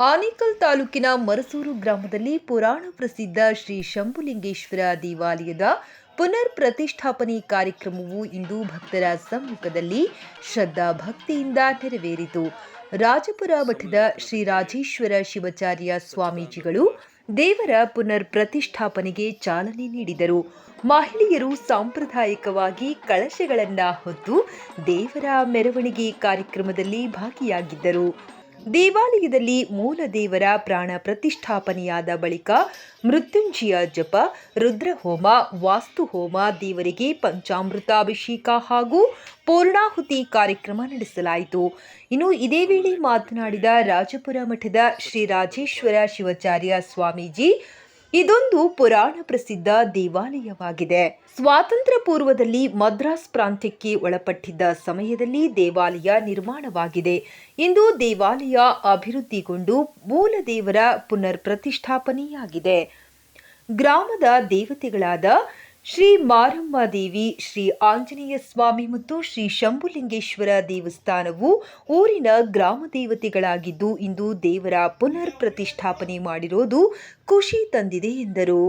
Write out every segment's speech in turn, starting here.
ಆನೇಕಲ್ ತಾಲೂಕಿನ ಮರಸೂರು ಗ್ರಾಮದಲ್ಲಿ ಪುರಾಣ ಪ್ರಸಿದ್ಧ ಶ್ರೀ ಶಂಭುಲಿಂಗೇಶ್ವರ ದೇವಾಲಯದ ಪುನರ್ ಪ್ರತಿಷ್ಠಾಪನೆ ಕಾರ್ಯಕ್ರಮವು ಇಂದು ಭಕ್ತರ ಸಮ್ಮುಖದಲ್ಲಿ ಶ್ರದ್ಧಾ ಭಕ್ತಿಯಿಂದ ನೆರವೇರಿತು. ರಾಜಪುರ ಮಠದ ಶ್ರೀ ರಾಜೇಶ್ವರ ಶಿವಾಚಾರ್ಯ ಸ್ವಾಮೀಜಿಗಳು ದೇವರ ಪುನರ್ ಪ್ರತಿಷ್ಠಾಪನೆಗೆ ಚಾಲನೆ ನೀಡಿದರು. ಮಹಿಳೆಯರು ಸಾಂಪ್ರದಾಯಿಕವಾಗಿ ಕಳಶಗಳನ್ನು ಹೊತ್ತು ದೇವರ ಮೆರವಣಿಗೆ ಕಾರ್ಯಕ್ರಮದಲ್ಲಿ ಭಾಗಿಯಾಗಿದ್ದರು. ದೇವಾಲಯದಲ್ಲಿ ಮೂಲ ದೇವರ ಪ್ರಾಣ ಪ್ರತಿಷ್ಠಾಪನೆಯಾದ ಬಳಿಕ ಮೃತ್ಯುಂಜಯ ಜಪ, ರುದ್ರಹೋಮ, ವಾಸ್ತುಹೋಮ, ದೇವರಿಗೆ ಪಂಚಾಮೃತಾಭಿಷೇಕ ಹಾಗೂ ಪೂರ್ಣಾಹುತಿ ಕಾರ್ಯಕ್ರಮ ನಡೆಸಲಾಯಿತು. ಇನ್ನು ಇದೇ ವೇಳೆ ಮಾತನಾಡಿದ ರಾಜಪುರ ಮಠದ ಶ್ರೀ ರಾಜೇಶ್ವರ ಶಿವಾಚಾರ್ಯ ಸ್ವಾಮೀಜಿ ಇದೊಂದು ಪುರಾಣ ಪ್ರಸಿದ್ಧ ದೇವಾಲಯವಾಗಿದೆ. ಸ್ವಾತಂತ್ರ್ಯ ಪೂರ್ವದಲ್ಲಿ ಮದ್ರಾಸ್ ಪ್ರಾಂತ್ಯಕ್ಕೆ ಒಳಪಟ್ಟಿದ್ದ ಸಮಯದಲ್ಲಿ ದೇವಾಲಯ ನಿರ್ಮಾಣವಾಗಿದೆ. ಇಂದು ದೇವಾಲಯ ಅಭಿವೃದ್ಧಿಗೊಂಡು ಮೂಲ ದೇವರ ಪುನರ್ ಪ್ರತಿಷ್ಠಾಪನೆಯಾಗಿದೆ ಗ್ರಾಮದ ದೇವತೆಗಳಾದ ಶ್ರೀ ಮಾರಮ್ಮ ದೇವಿ ಶ್ರೀ ಆಂಜನೇಯ ಸ್ವಾಮಿ ಮತ್ತು ಶ್ರೀ ಶಂಭುಲಿಂಗೇಶ್ವರ ದೇವಸ್ಥಾನವು ಊರಿನ ಗ್ರಾಮ ದೇವತೆಗಳಾಗಿದ್ದು ಇಂದು ದೇವರ ಪುನರ್ ಪ್ರತಿಷ್ಠಾಪನೆ ಮಾಡಿರೋದು ಖುಷಿ ತಂದಿದೆ ಎಂದರು.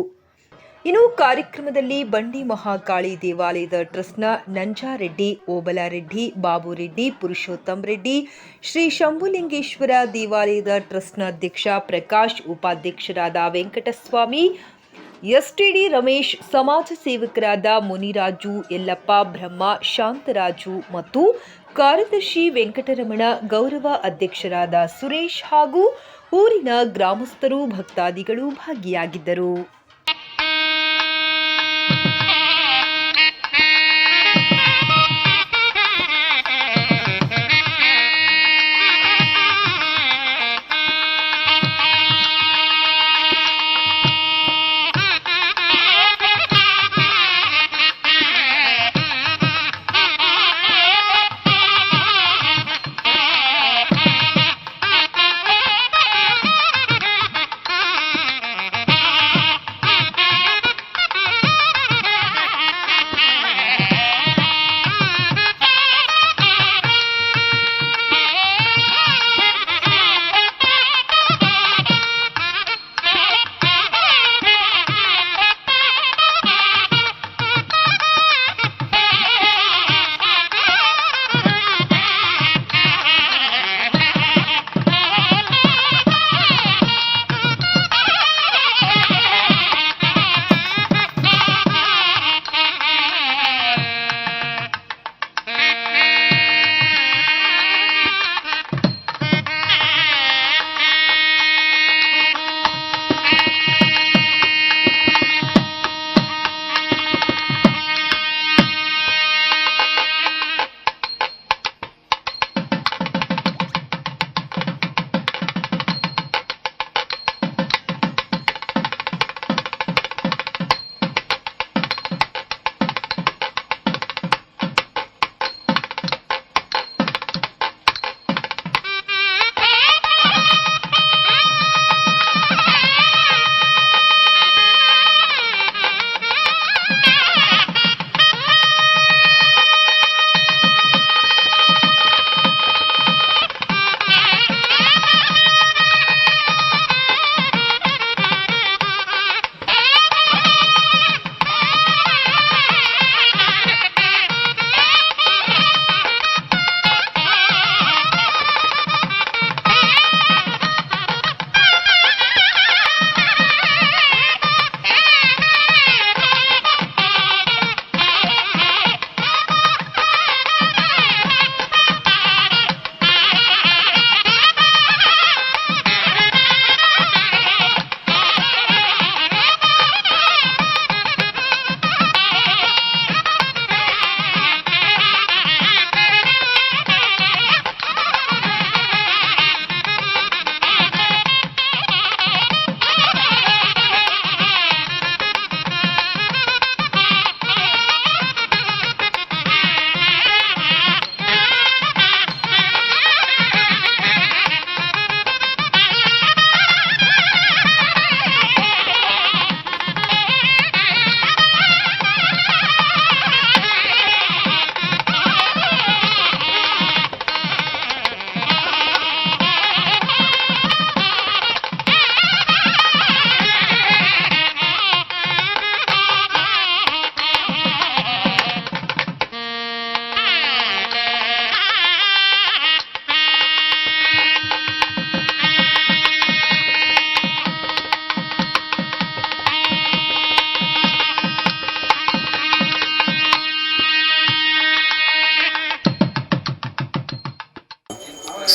ಇನ್ನು ಕಾರ್ಯಕ್ರಮದಲ್ಲಿ ಬಂಡಿ ಮಹಾಕಾಳಿ ದೇವಾಲಯದ ಟ್ರಸ್ಟ್ನ ನಂಜಾರೆಡ್ಡಿ, ಓಬಲಾರೆಡ್ಡಿ, ಬಾಬುರೆಡ್ಡಿ ಪುರುಷೋತ್ತಮ್ ರೆಡ್ಡಿ ಶ್ರೀ ಶಂಭುಲಿಂಗೇಶ್ವರ ದೇವಾಲಯದ ಟ್ರಸ್ಟ್ನ ಅಧ್ಯಕ್ಷ ಪ್ರಕಾಶ್, ಉಪಾಧ್ಯಕ್ಷರಾದ ವೆಂಕಟಸ್ವಾಮಿ ಎಸ್ಟಿಡಿ ರಮೇಶ್, ಸಮಾಜ ಸೇವಕರಾದ ಮುನಿರಾಜು, ಯಲ್ಲಪ್ಪ, ಬ್ರಹ್ಮ, ಶಾಂತರಾಜು ಮತ್ತು ಕಾರ್ಯದರ್ಶಿ ವೆಂಕಟರಮಣ, ಗೌರವ ಅಧ್ಯಕ್ಷರಾದ ಸುರೇಶ್ ಹಾಗೂ ಊರಿನ ಗ್ರಾಮಸ್ಥರು, ಭಕ್ತಾದಿಗಳು ಭಾಗಿಯಾಗಿದ್ದರು.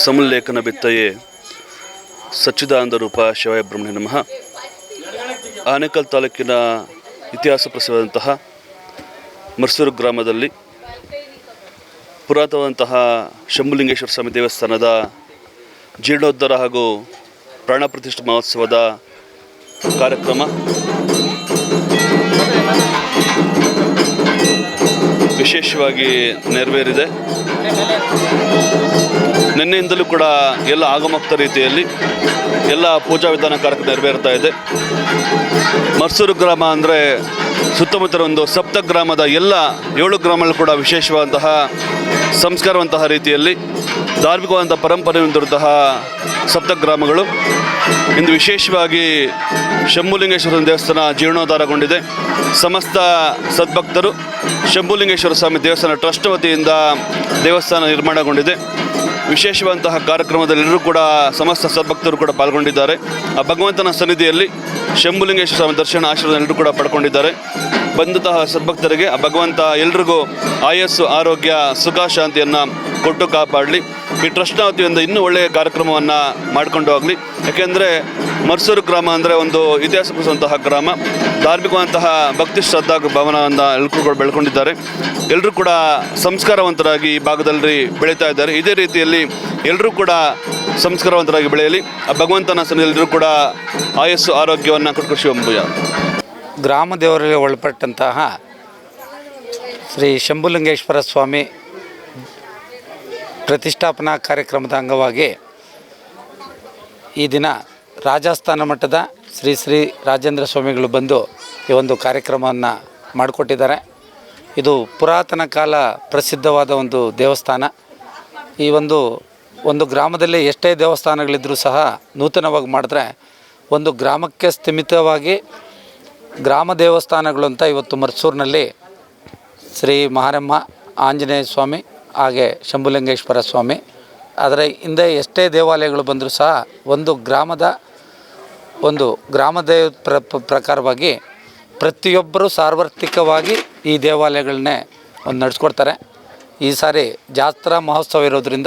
ಸಮುಲ್ಲೇಖನ ಬಿತ್ತಯೇ ಸಚ್ಚಿದಾನಂದ ರೂಪ ಶಿವಾಯ ನಮಃ. ಆನೇಕಲ್ ತಾಲೂಕಿನ ಇತಿಹಾಸ ಪ್ರಸಿದ್ಧವಾದಂತಹ ಮರ್ಸೂರು ಗ್ರಾಮದಲ್ಲಿ ಪುರಾತನವಾದಂತಹ ಶಂಭುಲಿಂಗೇಶ್ವರ ಸ್ವಾಮಿ ದೇವಸ್ಥಾನದ ಜೀರ್ಣೋದ್ಧಾರ ಹಾಗೂ ಪ್ರಾಣ ಪ್ರತಿಷ್ಠೆ ಮಹೋತ್ಸವದ ಕಾರ್ಯಕ್ರಮ. ವಿಶೇಷವಾಗಿ ನೆರವೇರಿದೆ. ನಿನ್ನೆಯಿಂದಲೂ ಕೂಡ ಎಲ್ಲ ಆಗಮಕ್ತ ರೀತಿಯಲ್ಲಿ ಎಲ್ಲ ಪೂಜಾ ವಿಧಾನ ಕಾರ್ಯಕ್ರಮ ನೆರವೇರ್ತಾ ಇದೆ. ಮರ್ಸೂರು ಗ್ರಾಮ ಅಂದರೆ ಸುತ್ತಮುತ್ತಲ ಒಂದು ಸಪ್ತ ಗ್ರಾಮದ ಎಲ್ಲ ಏಳು ಗ್ರಾಮಗಳು ಕೂಡ ವಿಶೇಷವಾದಂತಹ ಸಂಸ್ಕಾರವಂತಹ ರೀತಿಯಲ್ಲಿ ಧಾರ್ಮಿಕವಾದಂಥ ಪರಂಪರೆ ಹೊಂದಿರುವಂತಹ ಸಪ್ತ ಗ್ರಾಮಗಳು. ಇಂದು ವಿಶೇಷವಾಗಿ ಶಂಭುಲಿಂಗೇಶ್ವರನ ದೇವಸ್ಥಾನ ಜೀರ್ಣೋದ್ಧಾರಗೊಂಡಿದೆ. ಸಮಸ್ತ ಸದ್ಭಕ್ತರು ಶಂಭುಲಿಂಗೇಶ್ವರ ಸ್ವಾಮಿ ದೇವಸ್ಥಾನ ಟ್ರಸ್ಟ್ ವತಿಯಿಂದ ದೇವಸ್ಥಾನ ನಿರ್ಮಾಣಗೊಂಡಿದೆ. ವಿಶೇಷವಾದಂತಹ ಕಾರ್ಯಕ್ರಮದಲ್ಲಿ ಎಲ್ಲರೂ ಕೂಡ ಸಮಸ್ತ ಸದ್ಭಕ್ತರು ಕೂಡ ಪಾಲ್ಗೊಂಡಿದ್ದಾರೆ. ಆ ಭಗವಂತನ ಸನ್ನಿಧಿಯಲ್ಲಿ ಶಂಭುಲಿಂಗೇಶ್ವರ ಸ್ವಾಮಿ ದರ್ಶನ ಆಶೀರ್ವಾದ ಎಲ್ಲರೂ ಕೂಡ ಪಡ್ಕೊಂಡಿದ್ದಾರೆ. ಬಂದಂತಹ ಸದ್ಭಕ್ತರಿಗೆ ಆ ಭಗವಂತ ಎಲ್ರಿಗೂ ಆಯಸ್ಸು, ಆರೋಗ್ಯ, ಸುಖ, ಶಾಂತಿಯನ್ನು ಕೊಟ್ಟು ಕಾಪಾಡಲಿ. ಈ ಟ್ರಸ್ಟ್ನ ವತಿಯಿಂದ ಇನ್ನೂ ಒಳ್ಳೆಯ ಕಾರ್ಯಕ್ರಮವನ್ನು ಮಾಡಿಕೊಂಡು ಹೋಗಲಿ. ಯಾಕೆಂದರೆ ಮರ್ಸೂರು ಗ್ರಾಮ ಅಂದರೆ ಒಂದು ಇತಿಹಾಸ ಪ್ರಸಿದ್ಧಂತಹ ಗ್ರಾಮ. ಧಾರ್ಮಿಕವಾದಂತಹ ಭಕ್ತಿ ಶ್ರದ್ಧಾ ಭವನವನ್ನು ಎಲ್ಲರೂ ಕೂಡ ಬೆಳ್ಕೊಂಡಿದ್ದಾರೆ. ಎಲ್ಲರೂ ಕೂಡ ಸಂಸ್ಕಾರವಂತರಾಗಿ ಈ ಭಾಗದಲ್ಲಿ ಬೆಳೀತಾ ಇದ್ದಾರೆ. ಇದೇ ರೀತಿಯಲ್ಲಿ ಎಲ್ಲರೂ ಕೂಡ ಸಂಸ್ಕಾರವಂತರಾಗಿ ಬೆಳೆಯಲಿ. ಆ ಭಗವಂತನ ಎಲ್ಲರೂ ಕೂಡ ಆಯಸ್ಸು, ಆರೋಗ್ಯವನ್ನು ಕೊಟ್ಟು ಶಿವಂಬುಯ ಗ್ರಾಮ ದೇವರಿಗೆ ಒಳಪಟ್ಟಂತಹ ಶ್ರೀ ಶಂಭುಲಿಂಗೇಶ್ವರ ಸ್ವಾಮಿ ಪ್ರತಿಷ್ಠಾಪನಾ ಕಾರ್ಯಕ್ರಮದ ಅಂಗವಾಗಿ ಈ ದಿನ ರಾಜಸ್ಥಾನ ಮಟ್ಟದ ಶ್ರೀ ಶ್ರೀ ರಾಜೇಂದ್ರ ಸ್ವಾಮಿಗಳು ಬಂದು ಈ ಒಂದು ಕಾರ್ಯಕ್ರಮವನ್ನು ಮಾಡಿಕೊಟ್ಟಿದ್ದಾರೆ. ಇದು ಪುರಾತನ ಕಾಲ ಪ್ರಸಿದ್ಧವಾದ ಒಂದು ದೇವಸ್ಥಾನ. ಈ ಒಂದು ಒಂದು ಗ್ರಾಮದಲ್ಲಿ ಎಷ್ಟೇ ದೇವಸ್ಥಾನಗಳಿದ್ದರೂ ಸಹ ನೂತನವಾಗಿ ಮಾಡಿದ್ರೆ ಒಂದು ಗ್ರಾಮಕ್ಕೆ ಸ್ಥಿಮಿತವಾಗಿ ಗ್ರಾಮ ದೇವಸ್ಥಾನಗಳು ಅಂತ ಇವತ್ತು ಮರ್ಸೂರಿನಲ್ಲಿ ಶ್ರೀ ಮಹಾರಮ್ಮ ಆಂಜನೇಯ ಸ್ವಾಮಿ ಹಾಗೆ ಶಂಭುಲಿಂಗೇಶ್ವರ ಸ್ವಾಮಿ. ಆದರೆ ಹಿಂದೆ ಎಷ್ಟೇ ದೇವಾಲಯಗಳು ಬಂದರೂ ಸಹ ಒಂದು ಗ್ರಾಮದ ಒಂದು ಗ್ರಾಮ ದೇವ ಪ್ರ ಪ್ರ- ಪ್ರಕಾರವಾಗಿ ಪ್ರತಿಯೊಬ್ಬರು ಸಾರ್ವತ್ರಿಕವಾಗಿ ಈ ದೇವಾಲಯಗಳನ್ನೇ ಒಂದು ನಡೆಸ್ಕೊಡ್ತಾರೆ. ಈ ಸಾರಿ ಜಾತ್ರಾ ಮಹೋತ್ಸವ ಇರೋದರಿಂದ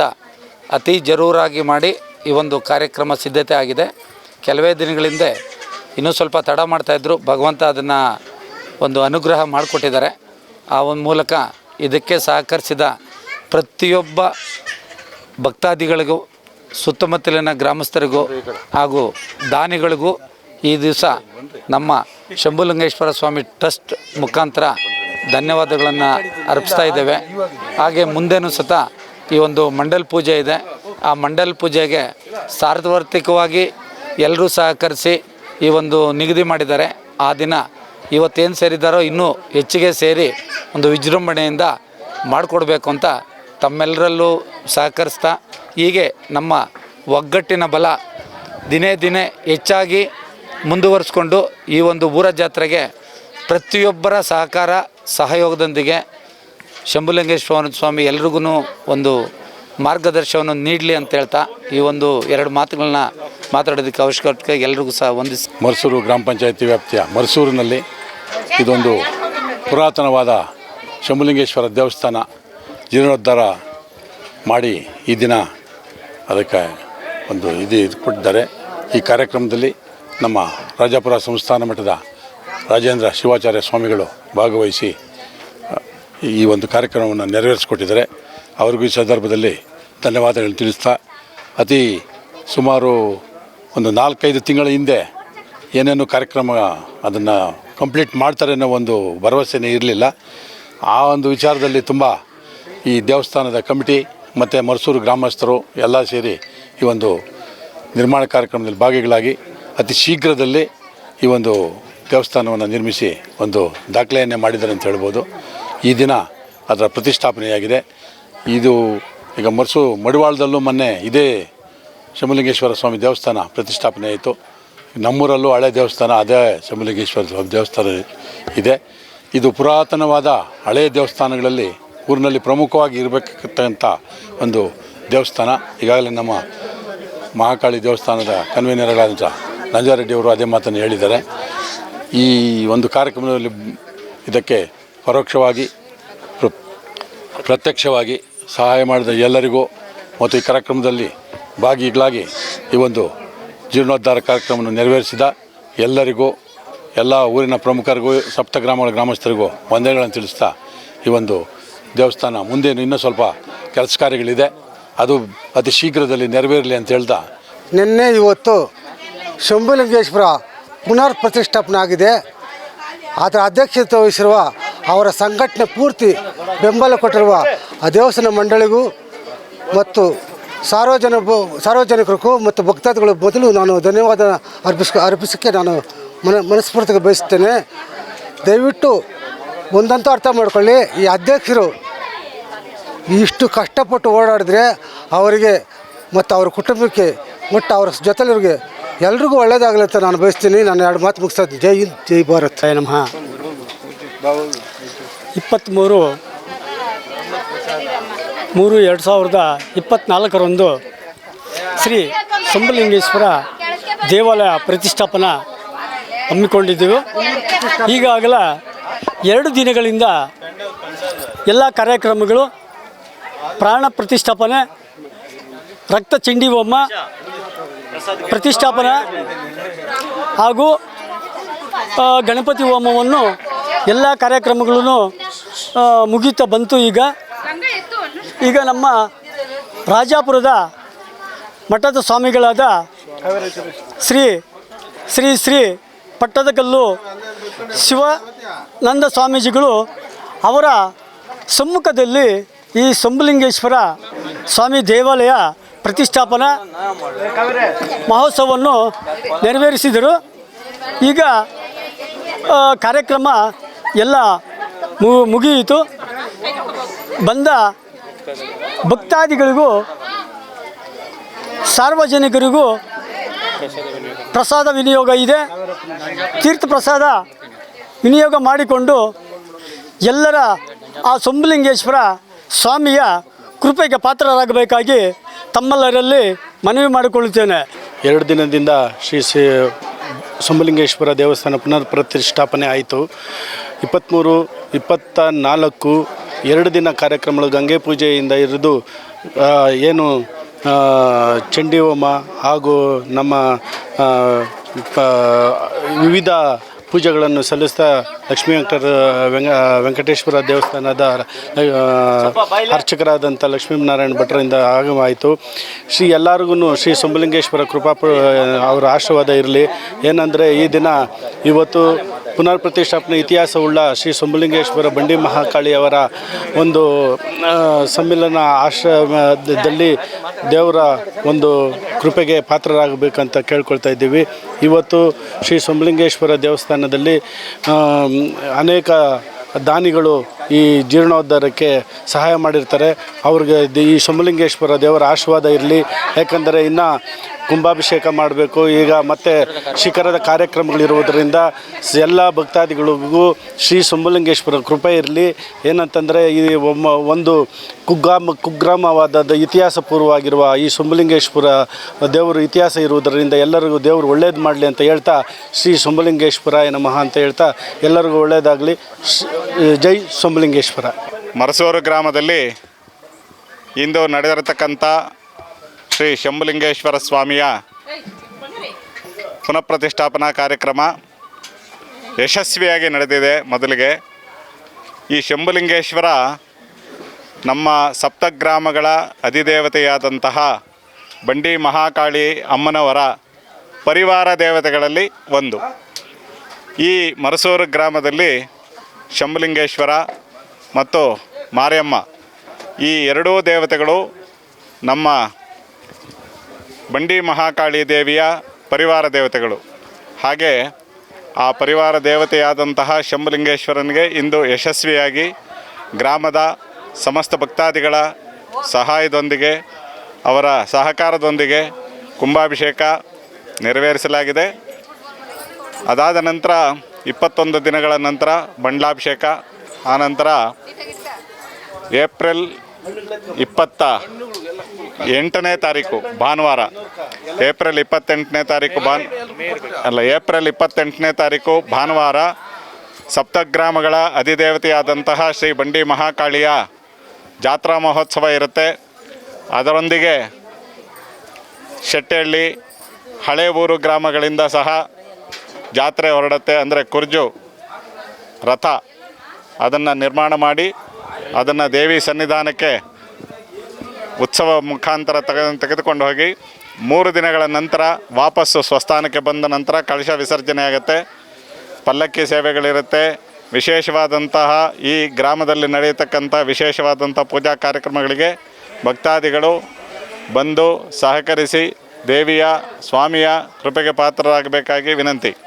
ಅತಿ ಜರೂರಾಗಿ ಮಾಡಿ ಈ ಒಂದು ಕಾರ್ಯಕ್ರಮ ಸಿದ್ಧತೆ ಆಗಿದೆ. ಕೆಲವೇ ದಿನಗಳಿಂದ ಇನ್ನೂ ಸ್ವಲ್ಪ ತಡ ಮಾಡ್ತಾಯಿದ್ರು ಭಗವಂತ ಅದನ್ನು ಒಂದು ಅನುಗ್ರಹ ಮಾಡಿಕೊಟ್ಟಿದ್ದಾರೆ. ಆ ಒಂದು ಮೂಲಕ ಇದಕ್ಕೆ ಸಹಕರಿಸಿದ ಪ್ರತಿಯೊಬ್ಬ ಭಕ್ತಾದಿಗಳಿಗೂ, ಸುತ್ತಮುತ್ತಲಿನ ಗ್ರಾಮಸ್ಥರಿಗೂ ಹಾಗೂ ದಾನಿಗಳಿಗೂ ಈ ದಿವಸ ನಮ್ಮ ಶಂಭುಲಿಂಗೇಶ್ವರ ಸ್ವಾಮಿ ಟ್ರಸ್ಟ್ ಮುಖಾಂತರ ಧನ್ಯವಾದಗಳನ್ನು ಅರ್ಪಿಸ್ತಾ ಇದ್ದೇವೆ. ಹಾಗೆ ಮುಂದೇನು ಸತ ಈ ಒಂದು ಮಂಡಲ್ ಪೂಜೆ ಇದೆ. ಆ ಮಂಡಲ್ ಪೂಜೆಗೆ ಸಾರ್ವತ್ರಿಕವಾಗಿ ಎಲ್ಲರೂ ಸಹಕರಿಸಿ ಈ ಒಂದು ನಿಗದಿ ಮಾಡಿದ್ದಾರೆ. ಆ ದಿನ ಇವತ್ತೇನು ಸೇರಿದ್ದಾರೋ ಇನ್ನೂ ಹೆಚ್ಚಿಗೆ ಸೇರಿ ಒಂದು ವಿಜೃಂಭಣೆಯಿಂದ ಮಾಡಿಕೊಡ್ಬೇಕು ಅಂತ ತಮ್ಮೆಲ್ಲರಲ್ಲೂ ಸಹಕರಿಸ್ತಾ, ಹೀಗೆ ನಮ್ಮ ಒಗ್ಗಟ್ಟಿನ ಬಲ ದಿನೇ ದಿನೇ ಹೆಚ್ಚಾಗಿ ಮುಂದುವರಿಸ್ಕೊಂಡು ಈ ಒಂದು ಊರ ಜಾತ್ರೆಗೆ ಪ್ರತಿಯೊಬ್ಬರ ಸಹಕಾರ, ಸಹಯೋಗದೊಂದಿಗೆ ಶಂಭುಲಿಂಗೇಶ್ವರ ಸ್ವಾಮಿ ಎಲ್ರಿಗೂ ಒಂದು ಮಾರ್ಗದರ್ಶನವನ್ನು ನೀಡಲಿ ಅಂತ ಹೇಳ್ತಾ ಈ ಒಂದು ಎರಡು ಮಾತುಗಳನ್ನ ಮಾತಾಡೋದಕ್ಕೆ ಅವಶ್ಯಕತೆ ಎಲ್ರಿಗೂ ಸಹ ವಂದಿಸ್. ಮರ್ಸೂರು ಗ್ರಾಮ ಪಂಚಾಯತಿ ವ್ಯಾಪ್ತಿಯ ಮರ್ಸೂರಿನಲ್ಲಿ ಇದೊಂದು ಪುರಾತನವಾದ ಶಂಭುಲಿಂಗೇಶ್ವರ ದೇವಸ್ಥಾನ ಜೀರ್ಣೋದ್ಧಾರ ಮಾಡಿ ಈ ದಿನ ಅದಕ್ಕೆ ಒಂದು ಇದು ಇದು ಕೊಟ್ಟಿದ್ದಾರೆ ಈ ಕಾರ್ಯಕ್ರಮದಲ್ಲಿ ನಮ್ಮ ರಾಜಾಪುರ ಸಂಸ್ಥಾನ ಮಠದ ರಾಜೇಂದ್ರ ಶಿವಾಚಾರ್ಯ ಸ್ವಾಮಿಗಳು ಭಾಗವಹಿಸಿ ಈ ಒಂದು ಕಾರ್ಯಕ್ರಮವನ್ನು ನೆರವೇರಿಸಿಕೊಟ್ಟಿದ್ದಾರೆ. ಅವ್ರಿಗೂ ಈ ಸಂದರ್ಭದಲ್ಲಿ ಧನ್ಯವಾದಗಳನ್ನು ತಿಳಿಸ್ತಾ, ಅತಿ ಸುಮಾರು ಒಂದು ನಾಲ್ಕೈದು ತಿಂಗಳ ಹಿಂದೆ ಏನೇನು ಕಾರ್ಯಕ್ರಮ ಅದನ್ನು ಕಂಪ್ಲೀಟ್ ಮಾಡ್ತಾರೆ ಅನ್ನೋ ಒಂದು ಭರವಸೆನೇ ಇರಲಿಲ್ಲ. ಆ ಒಂದು ವಿಚಾರದಲ್ಲಿ ತುಂಬ ಈ ದೇವಸ್ಥಾನದ ಕಮಿಟಿ ಮತ್ತು ಮರ್ಸೂರು ಗ್ರಾಮಸ್ಥರು ಎಲ್ಲ ಸೇರಿ ಈ ಒಂದು ನಿರ್ಮಾಣ ಕಾರ್ಯಕ್ರಮದಲ್ಲಿ ಭಾಗಿಗಳಾಗಿ ಅತಿ ಶೀಘ್ರದಲ್ಲಿ ಈ ಒಂದು ದೇವಸ್ಥಾನವನ್ನು ನಿರ್ಮಿಸಿ ಒಂದು ದಾಖಲೆಯನ್ನೇ ಮಾಡಿದ್ದಾರೆ ಅಂತ ಹೇಳ್ಬೋದು. ಈ ದಿನ ಅದರ ಪ್ರತಿಷ್ಠಾಪನೆಯಾಗಿದೆ. ಇದು ಈಗ ಮರ್ಸು ಮಡಿವಾಳದಲ್ಲೂ ಮೊನ್ನೆ ಇದೇ ಶಮಲಿಂಗೇಶ್ವರ ಸ್ವಾಮಿ ದೇವಸ್ಥಾನ ಪ್ರತಿಷ್ಠಾಪನೆ ಆಯಿತು. ನಮ್ಮೂರಲ್ಲೂ ಹಳೆ ದೇವಸ್ಥಾನ, ಅದೇ ಶಮಲಿಂಗೇಶ್ವರ ಸ್ವಾಮಿ ದೇವಸ್ಥಾನ ಇದೆ. ಇದು ಪುರಾತನವಾದ ಹಳೆಯ ದೇವಸ್ಥಾನಗಳಲ್ಲಿ ಊರಿನಲ್ಲಿ ಪ್ರಮುಖವಾಗಿ ಇರಬೇಕಂತ ಒಂದು ದೇವಸ್ಥಾನ, ಈಗಾಗಲೇ ನಮ್ಮ ಮಹಾಕಾಳಿ ದೇವಸ್ಥಾನದ ಕನ್ವೀನರ್ಗಳಾದಂಥ ನಂಜಾರೆಡ್ಡಿಯವರು ಅದೇ ಮಾತನ್ನು ಹೇಳಿದ್ದಾರೆ. ಈ ಒಂದು ಕಾರ್ಯಕ್ರಮದಲ್ಲಿ ಇದಕ್ಕೆ ಪರೋಕ್ಷವಾಗಿ, ಪ್ರ- ಪ್ರತ್ಯಕ್ಷವಾಗಿ ಸಹಾಯ ಮಾಡಿದ ಎಲ್ಲರಿಗೂ, ಮತ್ತು ಈ ಕಾರ್ಯಕ್ರಮದಲ್ಲಿ ಭಾಗಿಗಳಾಗಿ ಈ ಒಂದು ಜೀರ್ಣೋದ್ಧಾರ ಕಾರ್ಯಕ್ರಮವನ್ನು ನೆರವೇರಿಸಿದ ಎಲ್ಲರಿಗೂ, ಎಲ್ಲ ಊರಿನ ಪ್ರಮುಖರಿಗೂ, ಸಪ್ತ ಗ್ರಾಮಗಳ ಗ್ರಾಮಸ್ಥರಿಗೂ ವಂದನೆಗಳನ್ನು ತಿಳಿಸ್ತಾ ಈ ಒಂದು ದೇವಸ್ಥಾನ ಮುಂದೆ ಇನ್ನೂ ಸ್ವಲ್ಪ ಕೆಲಸ ಕಾರ್ಯಗಳಿದೆ. ಅದು ಅತಿ ಶೀಘ್ರದಲ್ಲಿ ನೆರವೇರಲಿ ಅಂತ ಹೇಳ್ತಾ ನಿನ್ನೆ ಇವತ್ತು ಶಂಭುಲಿಂಗೇಶ್ವರ ಪುನರ್ ಪ್ರತಿಷ್ಠಾಪನೆ ಆಗಿದೆ. ಅದರ ಅಧ್ಯಕ್ಷತೆ ವಹಿಸಿರುವ ಅವರ ಸಂಘಟನೆ ಪೂರ್ತಿ ಬೆಂಬಲ ಕೊಟ್ಟಿರುವ ಆ ದೇವಸ್ಥಾನ ಮಂಡಳಿಗೂ ಮತ್ತು ಸಾರ್ವಜನ ಸಾರ್ವಜನಿಕರಿಗೂ ಮತ್ತು ಭಕ್ತಾದಿಗಳ ಬದಲು ನಾನು ಧನ್ಯವಾದ ಅರ್ಪಿಸ್ ಅರ್ಪಿಸೋಕ್ಕೆ ನಾನು ಮನ, ಮನಸ್ಫೂರ್ತಿಗೆ ಬಯಸ್ತೇನೆ. ದಯವಿಟ್ಟು ಒಂದಂತೂ ಅರ್ಥ ಮಾಡ್ಕೊಳ್ಳಿ, ಈ ಅಧ್ಯಕ್ಷರು ಇಷ್ಟು ಕಷ್ಟಪಟ್ಟು ಓಡಾಡಿದ್ರೆ ಅವರಿಗೆ ಮತ್ತು ಅವ್ರ ಕುಟುಂಬಕ್ಕೆ ಮತ್ತು ಅವ್ರ ಜೊತೆಲಿವ್ರಿಗೆ ಎಲ್ರಿಗೂ ಒಳ್ಳೇದಾಗಲಿ ಅಂತ ನಾನು ಬಯಸ್ತೀನಿ. ನಾನು ಎರಡು ಮಾತು ಮುಗಿಸೋದು. ಜೈ ಹಿಂದ್, ಜೈ ಭಾರತ್ ಜೈ ನಮಃ. ಇಪ್ಪತ್ತ್ಮೂರು, ಮೂರು ಎರಡು ಸಾವಿರದ ಇಪ್ಪತ್ತ್ನಾಲ್ಕರಂದು ಶ್ರೀ ಸಂಬಲಿಂಗೇಶ್ವರ ದೇವಾಲಯ ಪ್ರತಿಷ್ಠಾಪನಾ ಹಮ್ಮಿಕೊಂಡಿದ್ದೆವು. ಈಗಾಗಲ ಎರಡು ದಿನಗಳಿಂದ ಎಲ್ಲ ಕಾರ್ಯಕ್ರಮಗಳು, ಪ್ರಾಣ ಪ್ರತಿಷ್ಠಾಪನೆ, ರಕ್ತ ಚಂಡಿ ಹೋಮ, ಪ್ರತಿಷ್ಠಾಪನೆ ಹಾಗೂ ಗಣಪತಿ ಹೋಮವನ್ನು ಎಲ್ಲ ಕಾರ್ಯಕ್ರಮಗಳನ್ನು ಮುಗೀತಾ ಬಂತು ಈಗ. ಈಗ ನಮ್ಮ ರಾಜಾಪುರದ ಮಠದ ಸ್ವಾಮಿಗಳಾದ ಶ್ರೀ ಶ್ರೀ ಶ್ರೀ ಪಟ್ಟದಕಲ್ಲು ಶಿವಾನಂದ ಸ್ವಾಮೀಜಿಗಳು ಅವರ ಸಮ್ಮುಖದಲ್ಲಿ ಈ ಸಂಬಲಿಂಗೇಶ್ವರ ಸ್ವಾಮಿ ದೇವಾಲಯ ಪ್ರತಿಷ್ಠಾಪನಾ ಮಹೋತ್ಸವವನ್ನು ನೆರವೇರಿಸಿದರು. ಈಗ ಕಾರ್ಯಕ್ರಮ ಎಲ್ಲ ಮುಗಿಯಿತು. ಬಂದ ಭಕ್ತಾದಿಗಳಿಗೂ, ಸಾರ್ವಜನಿಕರಿಗೂ ಪ್ರಸಾದ ವಿನಿಯೋಗ ಇದೆ. ತೀರ್ಥ ಪ್ರಸಾದ ವಿನಿಯೋಗ ಮಾಡಿಕೊಂಡು ಎಲ್ಲರ ಆ ಸೊಂಬಲಿಂಗೇಶ್ವರ ಸ್ವಾಮಿಯ ಕೃಪೆಗೆ ಪಾತ್ರರಾಗಬೇಕಾಗಿ ತಮ್ಮೆಲ್ಲರಲ್ಲಿ ಮನವಿ ಮಾಡಿಕೊಳ್ಳುತ್ತೇನೆ. ಎರಡು ದಿನದಿಂದ ಶ್ರೀ ಶ್ರೀ ಸೊಂಬಲಿಂಗೇಶ್ವರ ದೇವಸ್ಥಾನ ಪುನರ್ ಪ್ರತಿಷ್ಠಾಪನೆ ಆಯಿತು. ಇಪ್ಪತ್ತ್ಮೂರು ಇಪ್ಪತ್ತ ನಾಲ್ಕು ಎರಡು ದಿನ ಕಾರ್ಯಕ್ರಮಗಳು ಗಂಗೆ ಪೂಜೆಯಿಂದ ಹಿಡಿದು ಏನು ಚಂಡಿ ಹೋಮ ಹಾಗೂ ನಮ್ಮ ವಿವಿಧ ಪೂಜೆಗಳನ್ನು ಸಲ್ಲಿಸ್ತಾ ಲಕ್ಷ್ಮೀ ವೆಂಕಟ ವೆಂಕ ವೆಂಕಟೇಶ್ವರ ದೇವಸ್ಥಾನದ ಅರ್ಚಕರಾದಂಥ ಲಕ್ಷ್ಮೀನಾರಾಯಣ ಭಟ್ರಿಂದ ಆಗಮಾಯಿತು. ಶ್ರೀ ಎಲ್ಲರಿಗೂ ಶ್ರೀ ಸೊಂಬಲಿಂಗೇಶ್ವರ ಕೃಪಾ ಅವರ ಆಶೀರ್ವಾದ ಇರಲಿ. ಏನಂದರೆ ಈ ದಿನ ಇವತ್ತು ಪುನರ್ ಪ್ರತಿಷ್ಠಾಪನೆ ಇತಿಹಾಸವುಳ್ಳ ಶ್ರೀ ಸೋಮಲಿಂಗೇಶ್ವರ ಬಂಡಿ ಮಹಾಕಾಳಿಯವರ ಒಂದು ಸಮ್ಮಿಲನ ಆಶ್ರಮದಲ್ಲಿ ದೇವರ ಒಂದು ಕೃಪೆಗೆ ಪಾತ್ರರಾಗಬೇಕಂತ ಕೇಳ್ಕೊಳ್ತಾ ಇದ್ದೀವಿ. ಇವತ್ತು ಶ್ರೀ ಸುಂಬಲಿಂಗೇಶ್ವರ ದೇವಸ್ಥಾನದಲ್ಲಿ ಅನೇಕ ದಾನಿಗಳು ಈ ಜೀರ್ಣೋದ್ಧಾರಕ್ಕೆ ಸಹಾಯ ಮಾಡಿರ್ತಾರೆ. ಅವ್ರಿಗೆ ಈ ಸೋಮಲಿಂಗೇಶ್ವರ ದೇವರ ಆಶೀರ್ವಾದ ಇರಲಿ. ಯಾಕಂದರೆ ಇನ್ನು ಕುಂಭಾಭಿಷೇಕ ಮಾಡಬೇಕು. ಈಗ ಮತ್ತೆ ಶಿಖರದ ಕಾರ್ಯಕ್ರಮಗಳಿರುವುದರಿಂದ ಎಲ್ಲ ಭಕ್ತಾದಿಗಳಿಗೂ ಶ್ರೀ ಸೋಮಲಿಂಗೇಶ್ವರ ಕೃಪೆ ಇರಲಿ. ಏನಂತಂದರೆ ಈ ಒಂದು ಕುಗ್ರಾಮ ಕುಗ್ರಾಮವಾದ ಇತಿಹಾಸ ಪೂರ್ವವಾಗಿರುವ ಈ ಸುಂಬಲಿಂಗೇಶ್ವರ ದೇವರು ಇತಿಹಾಸ ಇರುವುದರಿಂದ ಎಲ್ಲರಿಗೂ ದೇವರು ಒಳ್ಳೇದು ಮಾಡಲಿ ಅಂತ ಹೇಳ್ತಾ ಶ್ರೀ ಸುಂಬಲಿಂಗೇಶ್ವರ ನಮಃ ಅಂತ ಹೇಳ್ತಾ ಎಲ್ಲರಿಗೂ ಒಳ್ಳೆಯದಾಗಲಿ ಜೈ ಸುಂಬಲಿಂಗೇಶ್ವರ ಮರಸೂರು ಗ್ರಾಮದಲ್ಲಿ ಇಂದು ನಡೆದಿರತಕ್ಕಂಥ ಶ್ರೀ ಶಂಭುಲಿಂಗೇಶ್ವರ ಸ್ವಾಮಿಯ ಪುನಃಪ್ರತಿಷ್ಠಾಪನಾ ಕಾರ್ಯಕ್ರಮ ಯಶಸ್ವಿಯಾಗಿ ನಡೆದಿದೆ ಮೊದಲಿಗೆ. ಈ ಶಂಭುಲಿಂಗೇಶ್ವರ ನಮ್ಮ ಸಪ್ತಗ್ರಾಮಗಳ ಅಧಿದೇವತೆಯಾದಂತಹ ಬಂಡಿ ಮಹಾಕಾಳಿ ಅಮ್ಮನವರ ಪರಿವಾರ ದೇವತೆಗಳಲ್ಲಿ ಒಂದು. ಈ ಮರಸೂರು ಗ್ರಾಮದಲ್ಲಿ ಶಂಭುಲಿಂಗೇಶ್ವರ ಮತ್ತು ಮಾರಿಯಮ್ಮ ಈ ಎರಡೂ ದೇವತೆಗಳು ನಮ್ಮ ಬಂಡಿ ಮಹಾಕಾಳಿ ದೇವಿಯ ಪರಿವಾರ ದೇವತೆಗಳು. ಹಾಗೆ ಆ ಪರಿವಾರ ದೇವತೆಯಾದಂತಹ ಶಂಭುಲಿಂಗೇಶ್ವರನಿಗೆ ಇಂದು ಯಶಸ್ವಿಯಾಗಿ ಗ್ರಾಮದ ಸಮಸ್ತ ಭಕ್ತಾದಿಗಳ ಸಹಾಯದೊಂದಿಗೆ, ಅವರ ಸಹಕಾರದೊಂದಿಗೆ ಕುಂಭಾಭಿಷೇಕ ನೆರವೇರಿಸಲಾಗಿದೆ. ಅದಾದ ನಂತರ ಇಪ್ಪತ್ತೊಂದು ದಿನಗಳ ನಂತರ ಬಂಡ್ಲಾಭಿಷೇಕ ಆನಂತರ ಏಪ್ರಿಲ್ ಇಪ್ಪತ್ತ ಎಂಟನೇ ತಾರೀಕು, ಭಾನುವಾರ. ಏಪ್ರಿಲ್ ಇಪ್ಪತ್ತೆಂಟನೇ ತಾರೀಕು, ಭಾನ್ ಅಲ್ಲ, ಏಪ್ರಿಲ್ ಇಪ್ಪತ್ತೆಂಟನೇ ತಾರೀಕು, ಭಾನುವಾರ. ಸಪ್ತಗ್ರಾಮಗಳ ಅಧಿದೇವತೆಯಾದಂತಹ ಶ್ರೀ ಬಂಡಿ ಮಹಾಕಾಳಿಯ ಜಾತ್ರಾ ಮಹೋತ್ಸವ ಇರುತ್ತೆ. ಅದರೊಂದಿಗೆ ಶೆಟ್ಟಹಳ್ಳಿ ಹಳೆ ಊರು ಗ್ರಾಮಗಳಿಂದ ಸಹ ಜಾತ್ರೆ ಹೊರಡುತ್ತೆ. ಅಂದರೆ ಕುರ್ಜು, ರಥ, ಅದನ್ನು ನಿರ್ಮಾಣ ಮಾಡಿ, ಅದನ್ನು ದೇವಿ ಸನ್ನಿಧಾನಕ್ಕೆ ಉತ್ಸವ ಮುಖಾಂತರ ತೆಗೆ ತೆಗೆದುಕೊಂಡು ಹೋಗಿ ಮೂರು ದಿನಗಳ ನಂತರ ವಾಪಸ್ಸು ಸ್ವಸ್ಥಾನಕ್ಕೆ ಬಂದ ನಂತರ ಕಳಶ ವಿಸರ್ಜನೆ ಆಗುತ್ತೆ. ಪಲ್ಲಕ್ಕಿ ಸೇವೆಗಳಿರುತ್ತೆ. ವಿಶೇಷವಾದಂತಹ ಈ ಗ್ರಾಮದಲ್ಲಿ ನಡೆಯತಕ್ಕಂಥ ವಿಶೇಷವಾದಂಥ ಪೂಜಾ ಕಾರ್ಯಕ್ರಮಗಳಿಗೆ ಭಕ್ತಾದಿಗಳು ಬಂದು ಸಹಕರಿಸಿ ದೇವಿಯ, ಸ್ವಾಮಿಯ ಕೃಪೆಗೆ ಪಾತ್ರರಾಗಬೇಕಾಗಿ ವಿನಂತಿ.